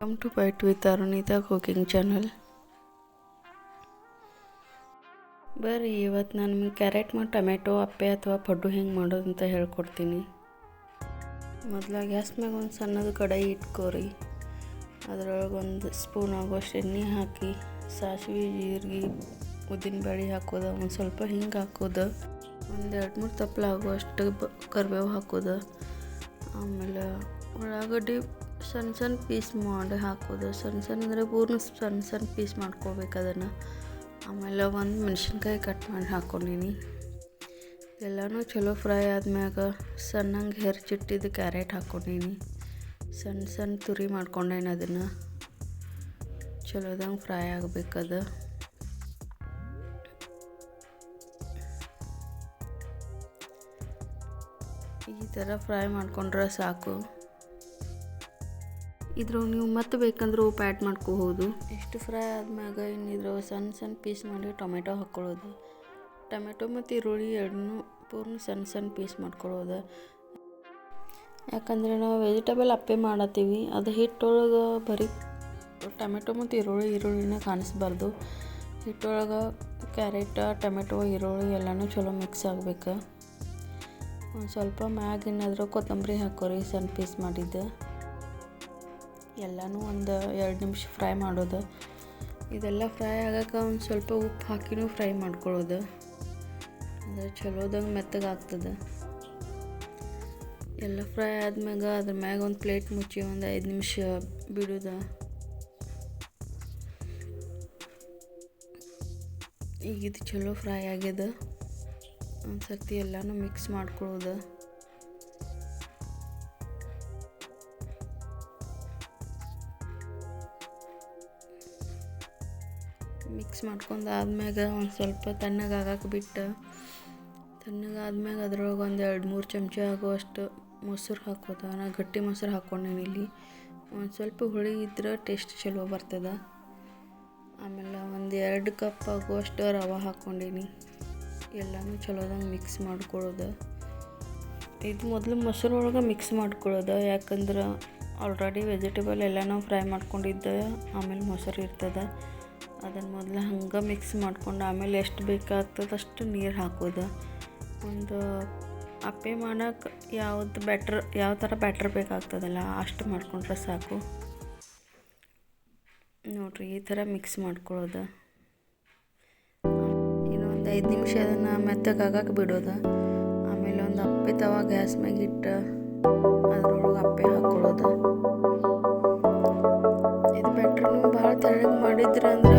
Welcome to bite with Arunita cooking channel ಬರ್ರಿ ಇವತ್ತು ನಾನು ನಿಮಗೆ ಕ್ಯಾರೆಟ್ ಮತ್ತು ಟೊಮೆಟೊ ಅಪ್ಪೆ ಅಥವಾ ಪಡ್ಡು ಹೆಂಗೆ ಮಾಡೋದು ಅಂತ ಹೇಳ್ಕೊಡ್ತೀನಿ. ಮೊದಲ ಗ್ಯಾಸ್ ಮ್ಯಾಗ ಒಂದು ಸಣ್ಣದು ಕಡಾಯಿ ಇಟ್ಕೋರಿ. ಅದರೊಳಗೆ ಒಂದು ಸ್ಪೂನ್ ಆಗೋಷ್ಟು ಎಣ್ಣೆ ಹಾಕಿ, ಸಾಸಿವೆ, ಜೀರಿಗೆ ಉದ್ದಿನಬೇಳೆ ಹಾಕೋದು, ಒಂದು ಸ್ವಲ್ಪ ಹಿಂಗೆ ಹಾಕೋದು, ಒಂದು ಎರಡು ಮೂರು ತಪ್ಪಲ ಆಗುವಷ್ಟು ಕರಿಬೇವು ಹಾಕೋದು, ಆಮೇಲೆ ಉಳ್ಳಾಗಡ್ಡಿ ಸಣ್ಣ ಸಣ್ಣ ಪೀಸ್ ಮಾಡಿ ಹಾಕೋದು, ಸಣ್ಣ ಸಣ್ಣ ಅಂದರೆ ಪೂರ್ಣ ಸಣ್ಣ ಸಣ್ಣ ಪೀಸ್ ಮಾಡ್ಕೋಬೇಕು ಅದನ್ನು. ಆಮೇಲೆ ಒಂದು ಮೆಣಸಿನ್ಕಾಯಿ ಕಟ್ ಮಾಡಿ ಹಾಕ್ಕೊಂಡೀನಿ ಎಲ್ಲನೂ ಚಲೋ ಫ್ರೈ ಆದ್ಮ್ಯಾಗ ಸಣ್ಣಂಗೆ ಹೆರ್ಚಿಟ್ಟಿದ್ದು ಕ್ಯಾರೆಟ್ ಹಾಕ್ಕೊಂಡೀನಿ ಸಣ್ಣ ಸಣ್ಣ ತುರಿ ಮಾಡ್ಕೊಂಡೇನಿ ಅದನ್ನು. ಚಲೋದಂಗೆ ಫ್ರೈ ಆಗಬೇಕದು ಈ ಥರ ಫ್ರೈ ಮಾಡ್ಕೊಂಡ್ರೆ ಸಾಕು. ಇದ್ರ ನೀವು ಮತ್ತೆ ಬೇಕಂದ್ರೆ ಉಪ್ಪು ಆ್ಯಡ್ ಮಾಡ್ಕೋಬೋದು. ಎಷ್ಟು ಫ್ರೈ ಆದ್ಮ್ಯಾಗ ಇನ್ನಿದ್ರ ಸಣ್ಣ ಸಣ್ಣ ಪೀಸ್ ಮಾಡಿ ಟೊಮೆಟೊ ಹಾಕ್ಕೊಳ್ಳೋದು. ಟೊಮೆಟೊ ಮತ್ತು ಈರುಳ್ಳಿ ಎರಡನ್ನೂ ಪೂರ್ಣ ಸಣ್ಣ ಸಣ್ಣ ಪೀಸ್ ಮಾಡ್ಕೊಳ್ಳೋದು. ಯಾಕಂದರೆ ನಾವು ವೆಜಿಟೇಬಲ್ ಅಪ್ಪೆ ಮಾಡತ್ತೀವಿ. ಅದು ಹಿಟ್ಟೊಳಗೆ ಬರೀ ಟೊಮೆಟೊ ಮತ್ತು ಈರುಳ್ಳಿ, ಈರುಳ್ಳಿನ ಕಾಣಿಸ್ಬಾರ್ದು. ಹಿಟ್ಟೊಳಗೆ ಕ್ಯಾರೆಟ್, ಟೊಮೆಟೊ, ಈರುಳ್ಳಿ ಎಲ್ಲನೂ ಚಲೋ ಮಿಕ್ಸ್ ಆಗ್ಬೇಕು. ಒಂದು ಸ್ವಲ್ಪ ಮ್ಯಾಗ ಏನಾದರೂ ಕೊತ್ತಂಬರಿ ಹಾಕೋರಿ ಸಣ್ಣ ಪೀಸ್ ಮಾಡಿದ್ದೆ. ಎಲ್ಲನೂ ಒಂದು ಎರಡು ನಿಮಿಷ ಫ್ರೈ ಮಾಡೋದು. ಇದೆಲ್ಲ ಫ್ರೈ ಆಗಕ್ಕೆ ಒಂದು ಸ್ವಲ್ಪ ಉಪ್ಪು ಹಾಕಿನೂ ಫ್ರೈ ಮಾಡ್ಕೊಳ್ಳೋದು. ಅಂದರೆ ಚಲೋದಂಗೆ ಮೆತ್ತಗಾಗ್ತದೆ. ಎಲ್ಲ ಫ್ರೈ ಆದ್ಮ್ಯಾಗ ಅದ್ರ ಮ್ಯಾಗ ಒಂದು ಪ್ಲೇಟ್ ಮುಚ್ಚಿ ಒಂದು ಐದು ನಿಮಿಷ ಬಿಡೋದು. ಈಗ ಇದು ಚಲೋ ಫ್ರೈ ಆಗ್ಯದ. ಒಂದು ಸರ್ತಿ ಎಲ್ಲನೂ ಮಿಕ್ಸ್ ಮಾಡ್ಕೊಳ್ಳೋದು. ಮಿಕ್ಸ್ ಮಾಡ್ಕೊಂಡು ಆದ್ಮ್ಯಾಗ ಒಂದು ಸ್ವಲ್ಪ ತಣ್ಣಗಾಗಕ್ಕೆ ಬಿಟ್ಟು ತಣ್ಣಗಾದ್ಮ್ಯಾಗ ಅದ್ರೊಳಗೆ ಒಂದು ಎರಡು ಮೂರು ಚಮಚ ಆಗುವಷ್ಟು ಮೊಸರು ಹಾಕೋದ ನಾ ಗಟ್ಟಿ ಮೊಸರು ಹಾಕ್ಕೊಂಡೇನಿ ಇಲ್ಲಿ. ಒಂದು ಸ್ವಲ್ಪ ಹುಳಿ ಇದ್ರೆ ಟೇಸ್ಟ್ ಚಲೋ ಬರ್ತದೆ. ಆಮೇಲೆ ಒಂದು ಎರಡು ಕಪ್ ಆಗುವಷ್ಟು ರವೆ ಹಾಕ್ಕೊಂಡೇನಿ. ಎಲ್ಲನೂ ಚಲೋದಂಗೆ ಮಿಕ್ಸ್ ಮಾಡ್ಕೊಳ್ಳೋದು ಇದು ಮೊದಲು ಮೊಸರು ಒಳಗೆ ಮಿಕ್ಸ್ ಮಾಡ್ಕೊಳ್ಳೋದು ಯಾಕಂದ್ರೆ ಆಲ್ರೆಡಿ ವೆಜಿಟೇಬಲ್ ಎಲ್ಲ ಫ್ರೈ ಮಾಡ್ಕೊಂಡಿದ್ದೆ, ಆಮೇಲೆ ಮೊಸರು ಇರ್ತದೆ. ಅದನ್ನು ಮೊದಲು ಹಂಗೆ ಮಿಕ್ಸ್ ಮಾಡ್ಕೊಂಡು ಆಮೇಲೆ ಎಷ್ಟು ಬೇಕಾಗ್ತದೆ ಅಷ್ಟು ನೀರು ಹಾಕೋದು. ಒಂದು ಅಪ್ಪೆ ಮಾಡೋಕೆ ಯಾವ್ದು ಬ್ಯಾಟ್ರ್ ಯಾವ ಥರ ಬ್ಯಾಟ್ರ್ ಬೇಕಾಗ್ತದಲ್ಲ ಅಷ್ಟು ಮಾಡ್ಕೊಂಡ್ರೆ ಸಾಕು. ನೋಡಿರಿ ಈ ಥರ ಮಿಕ್ಸ್ ಮಾಡ್ಕೊಳ್ಳೋದು ಇನ್ನೊಂದು ಐದು ನಿಮಿಷ ಅದನ್ನು ಮೆತ್ತಗಾಗಕ್ಕೆ ಬಿಡೋದು. ಆಮೇಲೆ ಒಂದು ಅಪ್ಪೆ ತವ ಗ್ಯಾಸ್ ಮ್ಯಾಗಿಟ್ಟು ಅದ್ರೊಳಗೆ ಅಪ್ಪೆ ಹಾಕ್ಕೊಳ್ಳೋದು ಇದು ಬ್ಯಾಟ್ರನ್ನು ಭಾಳ ತೆಳ್ಳಗೆ ಮಾಡಿದ್ರೆ ಅಂದ್ರೆ